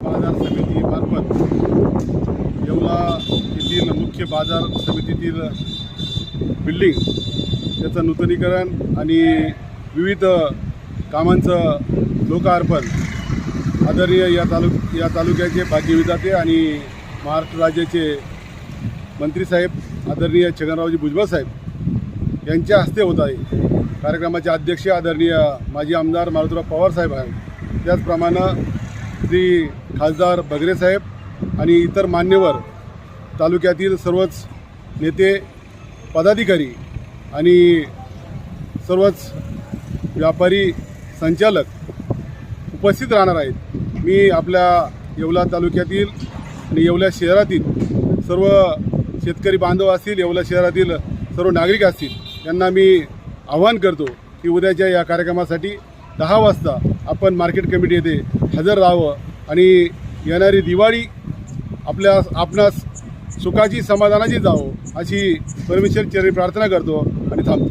बाजार समितीमार्फत येवला येथील मुख्य बाजार समितीतील बिल्डिंग त्याचं नूतनीकरण आणि विविध कामांचं लोकार्पण आदरणीय या तालुक या तालुक्याचे भाग्यविधाते आणि महाराष्ट्र राज्याचे मंत्रीसाहेब आदरणीय छगनरावजी भुजबळ साहेब यांच्या हस्ते होत आहे. कार्यक्रमाचे अध्यक्ष आदरणीय माजी आमदार मारुतराव पवार साहेब आहेत. त्याचप्रमाणे श्री खासदार बगरे साहेब आणि इतर मान्यवर तालुक्यातील सर्वच नेते पदाधिकारी आणि सर्वच व्यापारी संचालक उपस्थित राहणार आहेत. मी आपल्या येवला तालुक्यातील आणि येवला शहरातील सर्व शेतकरी बांधव असतील येवला शहरातील सर्व नागरिक असतील यांना मी आवाहन करतो की उद्याच्या या कार्यक्रमासाठी दहा वाजता आपण मार्केट कमिटी येथे हजर राहावं. आणि येणारी दिवाळी आपल्या आपणास सुखाची समाधानाची जावो अशी परमेश्वर चरणी प्रार्थना करतो आणि थांबतो.